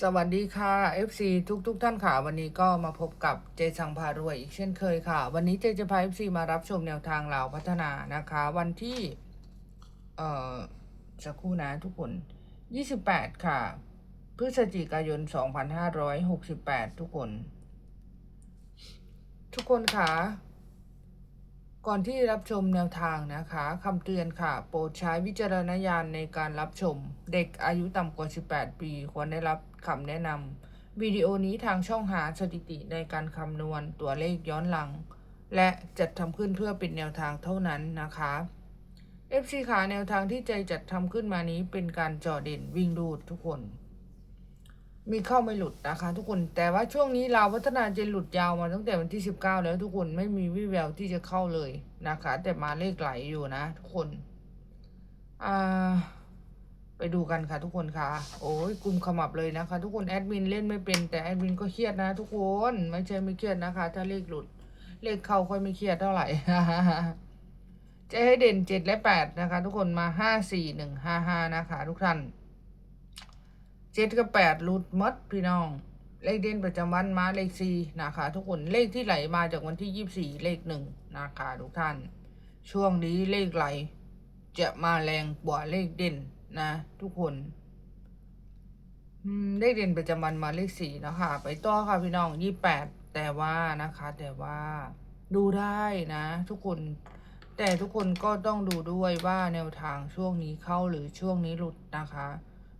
สวัสดีค่ะ FC ทุกทุกๆท่านค่ะ วันนี้ก็มาพบกับเจสังพารวยอีกเช่นเคยค่ะ วันนี้เจจะพา FC มารับชมแนวทางเหล่าพัฒนานะคะ วันที่ เอ่อสักครู่นะทุกคน 28 ค่ะ พฤศจิกายน 2568 ทุกคน ทุกคนค่ะ ก่อนที่รับชมแนวทางนะคะคำเตือนค่ะ โปรดใช้วิจารณญาณในการรับชม เด็กอายุต่ำกว่า 18 ปี ควรได้รับคำแนะนำวิดีโอนี้ทางช่องหาสถิติในการคำนวณตัวเลขย้อนหลัง และจัดทำขึ้นเพื่อเป็นแนวทางเท่านั้นนะคะ FC ขาแนวทางที่ใจจัดทำขึ้นมานี้เป็นการเจอเด่นวิ่งรูดทุกคน มีเข้าไม่หลุดนะคะ ทุกคนแต่ว่าช่วงนี้เราวพัฒนาจะหลุดยาวมาตั้งแต่วันที่ 19 แล้วทุกคนไม่มีวิแววที่จะเข้าเลยนะคะ แต่มาเลขไหลอยู่นะ ทุกคนอ่าไปดูกันค่ะ ทุกคนค่ะ โอ้ยกลุ่มขมับเลยนะคะ ทุกคนแอดมินเล่นไม่เป็นแต่แอดมินก็เครียดนะ ทุกคนไม่ใช่ไม่เครียดนะคะ ถ้าเลขหลุด เลขเข้าค่อยไม่เครียดเท่าไหร่จะให้เด่นเจ็ดและแปดนะคะ ทุกคนมาห้าสี่หนึ่งห้าห้านะคะ ทุกท่าน เจ็ดกับแปดรูดมดพี่น้อง เลขเด่นประจำวันมาเลขสี่นะคะ ทุกคนเลขที่ไหลมาจากวันที่ยี่สี่เลขหนึ่งนะคะทุกท่าน ช่วงนี้เลขไหล จะมาแรงกว่าเลขเด่นนะ ทุกคนเลขเด่นประจำวันมาเลขสี่นะคะไปต่อค่ะพี่น้องยี่แปดแต่ว่านะคะ แต่ว่าดูได้นะ ทุกคนแต่ทุกคนก็ต้องดูด้วยว่าแนวทางช่วงนี้เข้าหรือช่วงนี้หลุดนะคะ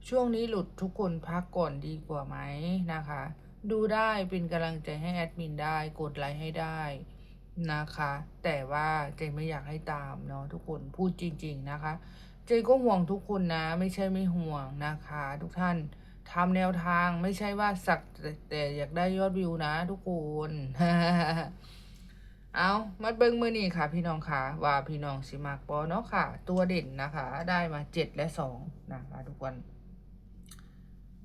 ช่วงนี้หลุดทุกคนพักก่อนดีกว่าไหมนะคะ ดูได้เป็นกำลังใจให้แอดมินได้กดไลค์ให้ได้นะคะ แต่ว่าเจไม่อยากให้ตามเนาะทุกคนพูดจริง ๆนะคะ เจก็ห่วงทุกคนนะ ไม่ใช่ไม่ห่วงนะคะ ทุกท่านทำแนวทางไม่ใช่ว่าสักแต่แต่อยากได้ยอดวิวนะทุกคนเอามาเบิ้งมือนี่ค่ะ พี่น้องค่ะ ว่าพี่น้องสิมากปอเนาะค่ะ ตัวเด่นนะคะ ได้มาเจ็ดและสองนะคะทุกคน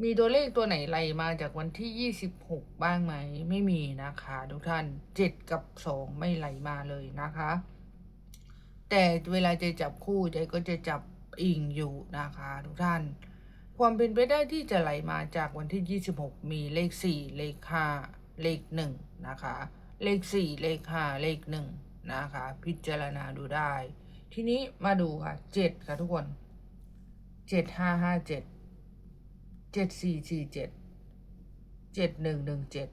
มีตัวเลขตัวไหนไหลมาจากวันที่ 26 บ้างไหม ไม่มีนะคะ ทุกท่าน 7 กับ 2 ไม่ไหลมาเลยนะคะ แต่เวลาจะจับคู่ใจก็จะจับอิงอยู่นะคะ ทุกท่าน ความเป็นไปได้ที่จะไหลมาจากวันที่ 26 มีเลข 4 เลข 5 เลข 1 นะคะ เลข 4 เลข 5 เลข 1 นะคะ พิจารณาดูได้ ทีนี้มาดูค่ะ 7 ค่ะทุกคน 7 5 5 7 เจ็ดสี่สี่เจ็ดเจ็ดหนึ่งหนึ่งเจ็ด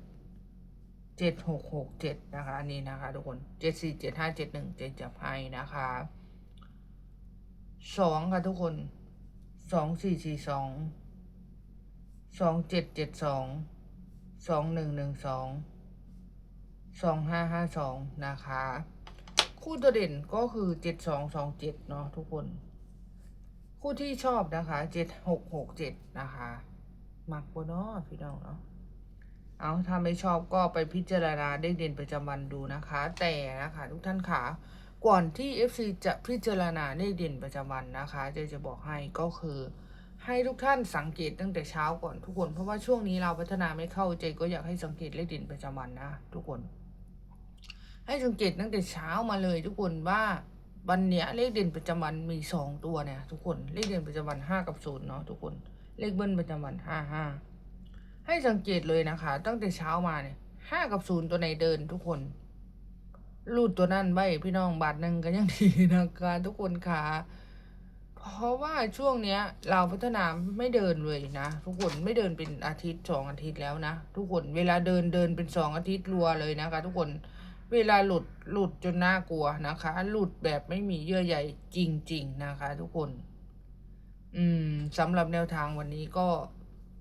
เจ็ดหกหกเจ็ดนะคะอันนี้นะคะทุกคนเจ็ดสี่เจ็ดห้าเจ็ดหนึ่งเจ็ดจับให้นะคะสองค่ะทุกคนสองสี่สี่สองสองเจ็ดเจ็ดสองสองหนึ่งหนึ่งสองสองห้าห้าสองนะคะ คู่ตัวเด่นก็คือเจ็ดสองสองเจ็ดเนาะทุกคน คู่ที่ชอบนะคะเจ็ดหกหกเจ็ดนะคะ มักบนเนาะพี่น้องเนาะเอาถ้าไม่ชอบก็ไปพิจารณาได้เด่นประจำวันดูนะคะ แต่นะคะทุกท่านขาก่อนที่ FC จะพิจารณาได้เด่นประจำวันนะคะเจจะบอกให้ก็คือให้ทุกท่านสังเกตตั้งแต่เช้าก่อนทุกคนเพราะว่าช่วงนี้เราพัฒนาไม่เข้าเจก็อยากให้สังเกตเลขเด่นประจำวันนะทุกคน ให้สังเกตตั้งแต่เช้ามาเลย ทุกคนว่าวันเนี้ยเลขเด่นประจำวันมีสองตัวเนี่ยทุกคนเลขเด่นประจำวันห้ากับศูนย์เนาะทุกคน เลขเบิ้ลประจำวันห้าห้าให้สังเกตเลยนะคะ ตั้งแต่เช้ามาเนี่ยห้ากับศูนย์ตัวไหนเดินทุกคนรูดตัวนั้นไว้พี่น้องบาทหนึ่งก็ยังดีนะคะทุกคนค่ะเพราะว่าช่วงเนี้ย เราพัฒนาไม่เดินเลยนะ ทุกคนไม่เดินเป็นอาทิตย์สองอาทิตย์แล้วนะ ทุกคนเวลาเดินเดินเป็นสองอาทิตย์รัวเลยนะคะ ทุกคนเวลาหลุดหลุดจนน่ากลัวนะคะ หลุดแบบไม่มีเยื่อใยจริง ๆ นะคะ ทุกคน อืมสำหรับแนวทางวันนี้ก็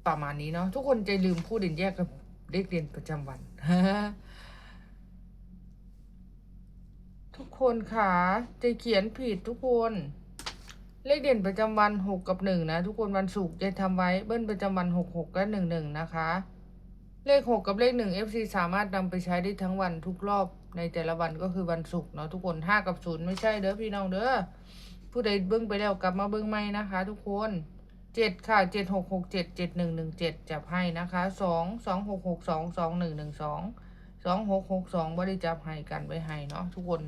ประมาณนี้เนาะทุกคนใจลืมพูดเด่นแยกกับเลขเด่นประจำวัน ทุกคนค่ะจะเขียนผิดทุกคน เลขเด่นประจำวันหกกับหนึ่งนะ ทุกคนวันศุกร์จะทำไว้เบิ้ลประจำวันหกหกและหนึ่งหนึ่งนะคะ เลขหกกับเลขหนึ่ง FC สามารถนำไปใช้ได้ทั้งวันทุกรอบในแต่ละวันก็คือวันศุกร์เนาะทุกคนห้ากับศูนย์ไม่ใช่เด้อพี่น้องเด้อ ผู้ใดเบิ้งไปแล้วกลับมาเบิ้งใหม่นะคะ ทุกคนเจ็ดค่ะเจ็ดหกหกเจ็ดเจ็ดหนึ่งหนึ่งเจ็ดจับให้นะคะสองสองหกหกสองสองหนึ่งหนึ่งสองสองหกหกสองบริจับให้กันไว้ให้เนาะทุกคน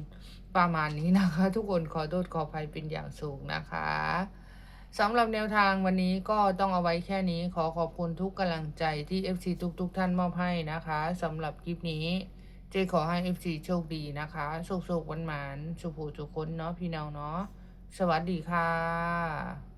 ประมาณนี้นะคะ ทุกคนขอโทษขออภัยเป็นอย่างสูงนะคะสำหรับแนวทางวันนี้ก็ต้องเอาไว้แค่นี้ขอขอบคุณทุกกำลังใจที่ FC ทุกๆทท่านมอบให้นะคะสำหรับคลิปนี้ เจขอให้ FC โชคดีนะคะ โชคโชควันหมานสุขูสุขคนเนาะพี่น้องเนาะ สวัสดีค่ะ